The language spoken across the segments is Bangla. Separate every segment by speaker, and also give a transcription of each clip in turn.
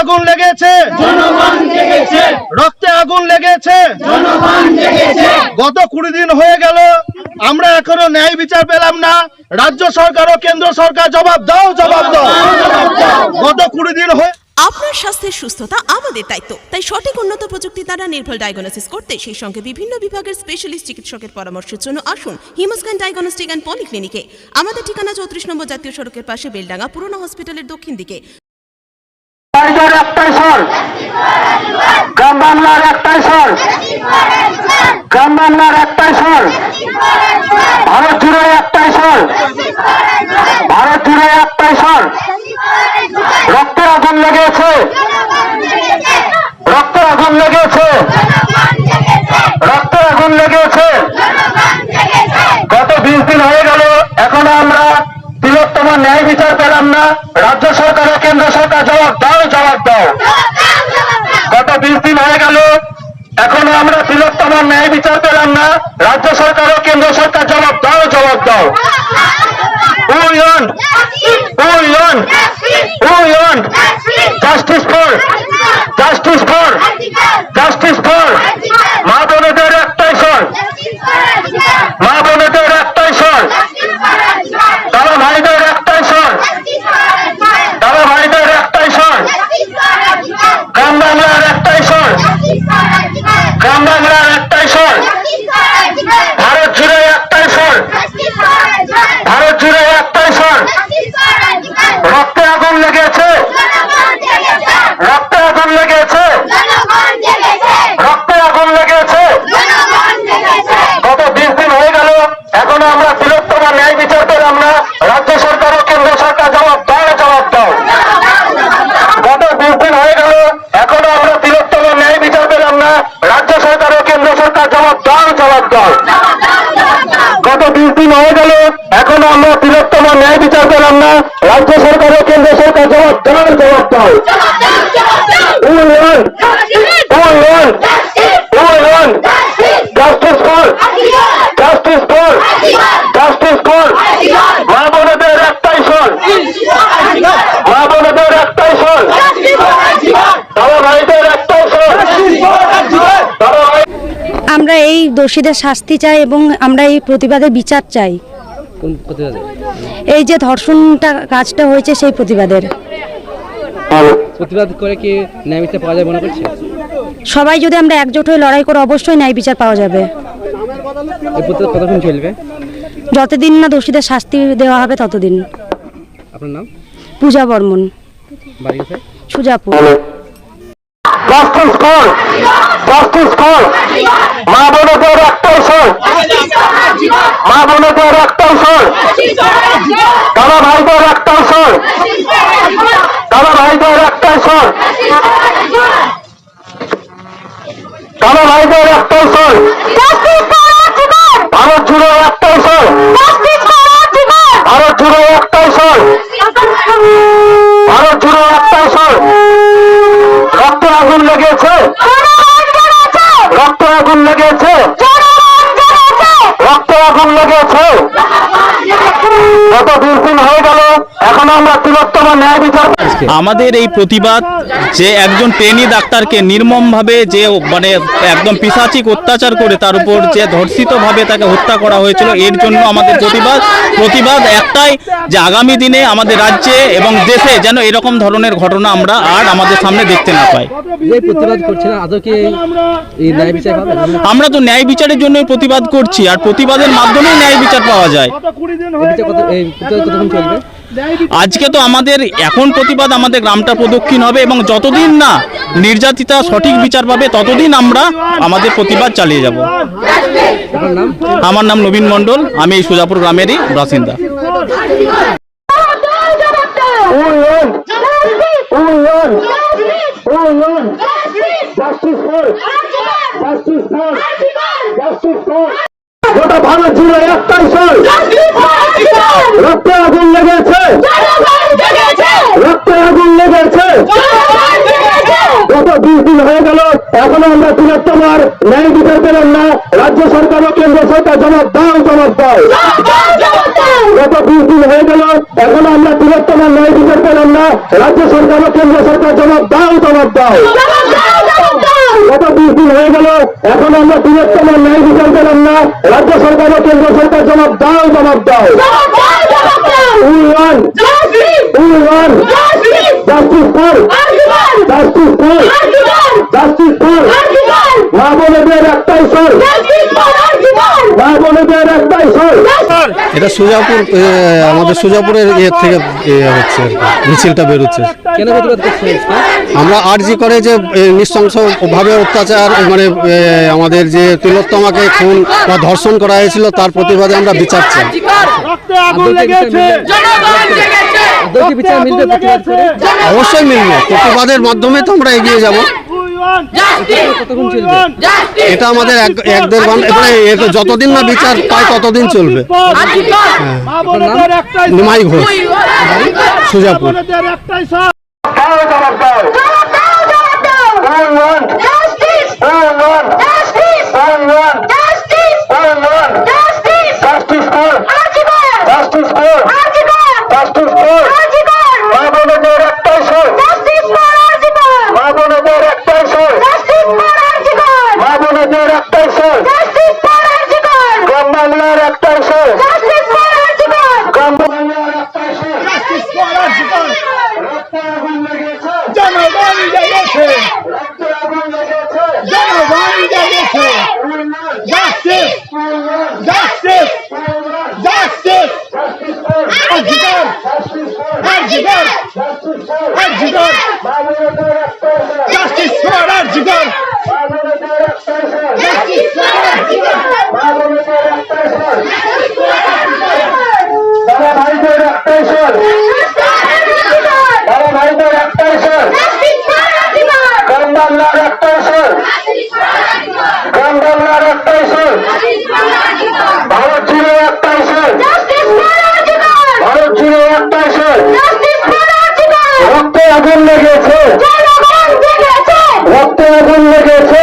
Speaker 1: আগুন লেগেছে। রক্তে আগুন লেগেছে। গত কুড়ি দিন হয়ে গেল আমরা এখনও ন্যায় বিচার পেলাম না। রাজ্য সরকার ও কেন্দ্র সরকার জবাব দাও জবাব দাও। গত কুড়ি দিন হয়ে
Speaker 2: আপনার স্বাস্থ্যের সুস্থতা আমাদের দায়িত্ব। তাই সঠিক উন্নত প্রযুক্তি দ্বারা নির্ভুল ডায়াগনোসিস করতে সেই সঙ্গে বিভিন্ন বিভাগের স্পেশালিস্ট চিকিৎসকের পরামর্শের জন্য আসুন হিমোস্ক্যান ডায়াগনস্টিক অ্যান্ড পলিক্লিনিকে আমাদের ঠিকানা চৌত্রিশ নম্বর জাতীয় সড়কের পাশে বেলডাঙ্গা পুরনো হসপিটালের দক্ষিণ দিকে।
Speaker 3: রাইটার একটাই স্বর গ্রাম বাংলার একটাই স্বর গ্রাম বাংলার একটাই স্বর ভারত জুড়ে একটাই স্বর ভারত জুড়ে একটাই স্বর রক্তের আগুন লেগেছে রক্তে আগুন লেগেছে রক্তে আগুন লেগেছে গত বিশ দিন হয়ে গেল এখনও আমরা বৃহত্তম ন্যায় বিচার পেলাম না রাজ্য সরকার ও কেন্দ্র সরকার জবাব দাও জবাব দাও গত বিশ দিন হয়ে গেল এখনও আমরা বৃহত্তম ন্যায় বিচার পেলাম না রাজ্য সরকার ও কেন্দ্র সরকার জবাব দাও জবাব দাও উন্নয়ন উইয়ন উইয়ন justice for justice for justice for মা বোনেদের একটাই স্বর মা বোনেদের একটাই স্বর দাদা ভাইদের একটাই স্বর দাদা ভাইদের একটাই স্বর গ্রাম বাংলার একটাই স্বর গ্রাম বাংলার একটাই স্বর ভারত জুড়ে একটাই স্বর ভারত জুড়ে একটাই স্বর রক্তে আগুন লেগেছে রক্তে আগুন লেগেছে রক্তে আগুন লেগেছে গত বিশ দিন হয়ে গেল এখনও আমরা বৃহত্তম ন্যায় বিচার পেলাম না রাজ্য সরকার ও কেন্দ্র সরকার জবাব দাও জবাব দাও গত বিশ দিন হয়ে গেল এখনও আমরা বৃহত্তম ন্যায় বিচার পেলাম না রাজ্য সরকার ও কেন্দ্র সরকার জবাব দাও জবাব দাও গত বিশ দিন হয়ে গেল। এখনও আমরা বৃহত্তম ন্যায় বিচার পেলাম না। রাজ্য সরকার ও কেন্দ্র সরকার জবাব দেওয়ার জবাব দাও। উন্নয়ন উন্নয়ন উন্নয়ন। Justice for justice for justice for মা বোনেদের একটাই স্বর মা বোনেদের একটাই স্বর দাদা ভাইদের একটাই স্বর দাদা ভাই
Speaker 4: আমরা এই দোষীদের শাস্তি চাই এবং আমরা এই প্রতিবাদের বিচার চাই। এই যে ধর্ষণটা কাজটা হয়েছে সেই প্রতিবাদের।
Speaker 5: প্রতিবাদ করে কি ন্যায় বিচার পাওয়া যায় মনে করছে
Speaker 4: সবাই যদি আমরা একজোট হয়ে লড়াই করে অবশ্যই ন্যায় বিচার পাওয়া যাবে।
Speaker 5: কতক্ষণ চলবে?
Speaker 4: যতদিন না দোষীদের শাস্তি দেওয়া হবে ততদিন।
Speaker 5: আপনার নাম?
Speaker 4: পূজা বর্মন।
Speaker 5: বাড়ি
Speaker 4: সুজাপুর।
Speaker 3: জাস্টিস ফর মা বোনেদের একটাই স্বর মা বোনেদের একটাই স্বর দাদা ভাইদের একটাই স্বর দাদা ভাইদের একটাই স্বর দাদা ভাইদের একটাই স্বর বিশ দিন হয়ে গেল
Speaker 6: আমাদের এই প্রতিবাদ যে একজন ট্রেনি ডাক্তারকে নির্মমভাবে যে মানে একদম পিসাচিক অত্যাচার করে তার উপর যে ধর্ষিতভাবে তাকে হত্যা করা হয়েছিল এর জন্য আমাদের প্রতিবাদ। প্রতিবাদ একটাই যে আগামী দিনে আমাদের রাজ্যে এবং দেশে যেন এরকম ধরনের ঘটনা আমরা আর আমাদের সামনে দেখতে না পাই।
Speaker 5: এই প্রতিবাদ করছেন আদৌ কি এই ন্যায় বিচার পাবে
Speaker 6: আমরা তো ন্যায় বিচারের জন্যই প্রতিবাদ করছি আর প্রতিবাদের মাধ্যমেই ন্যায় বিচার পাওয়া যায়। আজকে তো আমাদের এখন প্রতিবাদ আমাদের গ্রামটা প্রদক্ষিণ হবে এবং যতদিন না নির্যাতিতা সঠিক বিচার পাবে ততদিন আমরা আমাদের প্রতিবাদ চালিয়ে যাব। আমার নাম নবীন মণ্ডল আমি এই সুজাপুর গ্রামেরই বাসিন্দা
Speaker 3: ফর জাস্টিস ফর গোটা ভারত জুড়ে একটাই স্বর রক্তে আগুন লেগেছে। রক্তে আগুন লেগেছে। গত বিশ দিন হয়ে গেল, এখনও আমরা বৃহত্তমার ন্যায় বিচার পেলাম না। রাজ্য সরকার ও কেন্দ্র সরকার জবাব দাও জবাব দাও। গত বিশ দিন হয়ে গেল, এখনও আমরা বৃহত্তম ন্যায় বিচার পেলাম না। রাজ্য সরকার ও কেন্দ্র সরকার জবাব দাও জবাব দাও। হয়ে গেল। এখন আমরা বৃহত্তম ন্যায় বিচার পেলাম না। রাজ্য সরকার ও কেন্দ্র সরকার জবাব দাও জবাব দাও। Justice! for, justice for, justice for, মা বোনেদের একটাই সর মা বোনেদের একটাই সর
Speaker 5: এটা সুজাপুর আমাদের সুজাপুরের ইয়ে থেকে হচ্ছে মিছিলটা বেরোচ্ছে। কেন প্রতিবাদ আমরা আর্জি করে যে নৃশংসভাবে অত্যাচার মানে আমাদের যে তিলোত্তমাকে খুন বা ধর্ষণ করা হয়েছিল তার প্রতিবাদে আমরা বিচার চাই।
Speaker 1: রক্তে আগুন লেগেছে। রক্তে আগুন লেগেছে।
Speaker 5: অবশ্যই মিলবে। প্রতিবাদের মাধ্যমে তো আমরা এগিয়ে যাব। এটা আমাদের এক এক দেড় ঘণ্টা এটা যতদিন না বিচার পায় ততদিন চলবে। নিমাই ঘোষ সুজাপুর।
Speaker 1: একটাই সব
Speaker 3: দাও জবাব দাও We want, we want, we want, we want justice for, justice for, justice for, মা বোনেদের একটাই সর মা বোনেদের একটাই সর মা বোনেদের একটাই সর গ্রাম বাংলার একটাই সর গ্রাম বাংলার একটাই সর রক্তে আগুন লেগেছে
Speaker 1: জনগণ জেগেছে
Speaker 3: রক্তে আগুন লেগেছে
Speaker 1: জনগণ জেগেছে জাস্টিস জাস্টিস জাস্টিস অধিকার অধিকার অধিকার জাস্টিস ফর অধিকার জাস্টিস ফর
Speaker 3: দাদা ভাইদের একটাই সর দাদা ভাইদের একটাই সর গ্রাম বাংলার একটাই সর গ্রাম বাংলার একটাই সর ভারত জুড়ে একটাই সর ভারত জুড়ে একটাই সর রক্তে আগুন লেগেছে। রক্তে আগুন লেগেছে।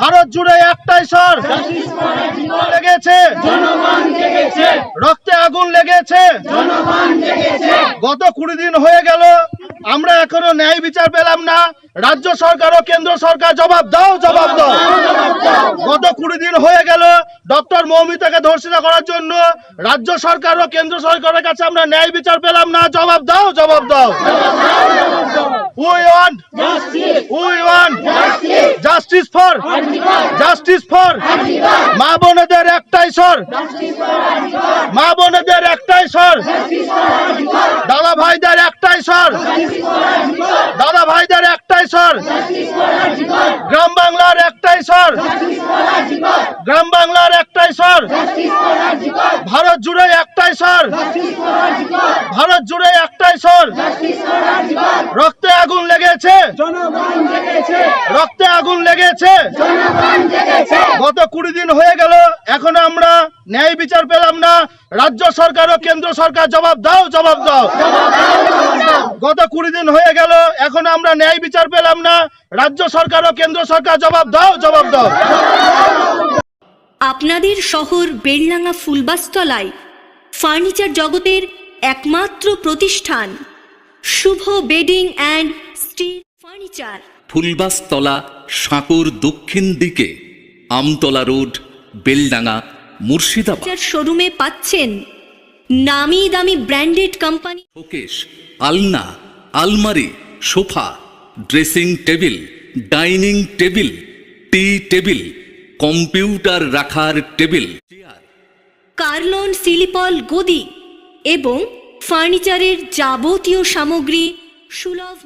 Speaker 1: ভারত জুড়ে একটাই স্বর। লেগেছে। রক্তে আগুন লেগেছে। গত কুড়ি দিন হয়ে গেল আমরা এখনও ন্যায় বিচার পেলাম না। রাজ্য সরকার ও কেন্দ্র সরকার জবাব দাও জবাব দাও। গত কুড়ি দিন হয়ে গেল ডক্টর মৌমিতাকে ধর্ষিত করার জন্য রাজ্য সরকার ও কেন্দ্র সরকারের কাছে আমরা ন্যায় বিচার পেলাম না। জবাব দাও জবাব দাও। We want we for justice for মা বোনেদের একটাই স্বর। মা বোনেদের একটাই স্বর। দাদা ভাইদের একটাই স্বর দাদা ভাইদের একটাই স্বর গ্রাম বাংলার একটাই স্বর গ্রাম বাংলার একটাই স্বর। ভারত জুড়ে একটাই স্বর। ভারত জুড়ে একটাই স্বর। রক্তে আগুন লেগেছে। রক্তে আগুন লেগেছে। গত কুড়ি দিন হয়ে গেল এখনও আমরা ন্যায় বিচার পেলাম না। রাজ্য সরকার ও কেন্দ্র সরকার জবাব দাও জবাব দাও। গত কুড়ি দিন হয়ে গেল এখনও আমরা ন্যায় বিচার পেলাম না। রাজ্য সরকার ও কেন্দ্র সরকার জবাব দাও জবাব দাও।
Speaker 7: আপনাদের শহর বেলডাঙ্গা ফুলবাস্তলায় ফার্নিচার জগতের একমাত্র প্রতিষ্ঠান। Shubho bedding and steel furniture.
Speaker 8: Phulbastala সাঁকুর দক্ষিণ দিকে আমতলা রোড বেলডাঙ্গা মুর্শিদাবাদ।
Speaker 7: শোরুমে পাচ্ছেন নামি দামি ব্র্যান্ডেড কোম্পানি।
Speaker 8: শোকেশ আলনা আলমারি sofa dressing table dining table tea table computer রাখার টেবিল চেয়ার।
Speaker 7: কার্লন সিলিপল গদি এবং ফার্নিচারের যাবতীয় সামগ্রী সুলভ